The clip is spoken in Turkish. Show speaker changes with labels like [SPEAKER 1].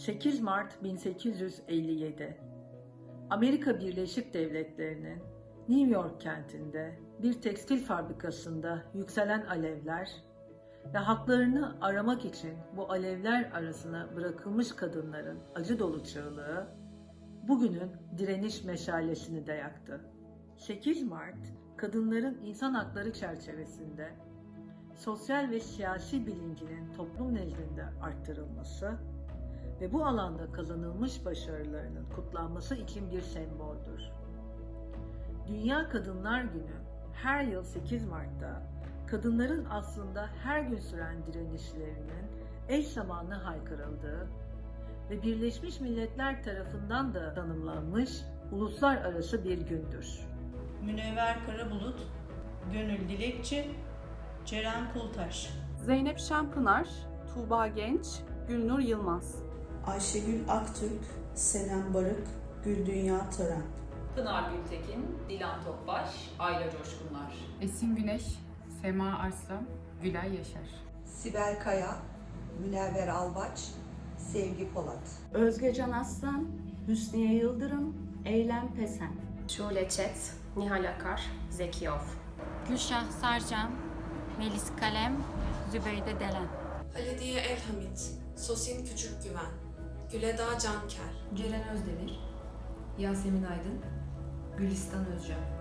[SPEAKER 1] 8 Mart 1857 Amerika Birleşik Devletleri'nin New York kentinde bir tekstil fabrikasında yükselen alevler ve haklarını aramak için bu alevler arasına bırakılmış kadınların acı dolu çığlığı bugünün direniş meşalesini de yaktı. 8 Mart, kadınların insan hakları çerçevesinde sosyal ve siyasi bilincinin toplum nezdinde arttırılması ve bu alanda kazanılmış başarılarının kutlanması için bir semboldür. Dünya Kadınlar Günü her yıl 8 Mart'ta kadınların aslında her gün süren direnişlerinin eş zamanlı haykırıldığı ve Birleşmiş Milletler tarafından da tanımlanmış uluslararası bir gündür.
[SPEAKER 2] Münevver Karabulut, Gönül Dilekçi, Ceren Kultaş.
[SPEAKER 3] Zeynep Şenpınar, Tuğba Genç, Gülnur Yılmaz.
[SPEAKER 4] Ayşegül Aktürk, Senem Barık, Güldünya Tören.
[SPEAKER 5] Pınar Gültekin, Dilan Tokbaş, Ayla Coşkunlar.
[SPEAKER 6] Esin Güneş, Sema Arslan, Gülay Yaşar.
[SPEAKER 7] Sibel Kaya, Münevver Albaç, Sevgi Polat.
[SPEAKER 8] Özgecan Aslan, Hüsniye Yıldırım, Eylem Pesen.
[SPEAKER 9] Şule Çet, Nihal Akar, Zeki Of.
[SPEAKER 10] Gülşah Sarcan, Melis Kalem, Zübeyde Delen.
[SPEAKER 11] Halidiye Elhamit, Sosin Küçük Güven, Güleda Canker.
[SPEAKER 12] Ceren Özdemir, Yasemin Aydın, Gülistan Özcan.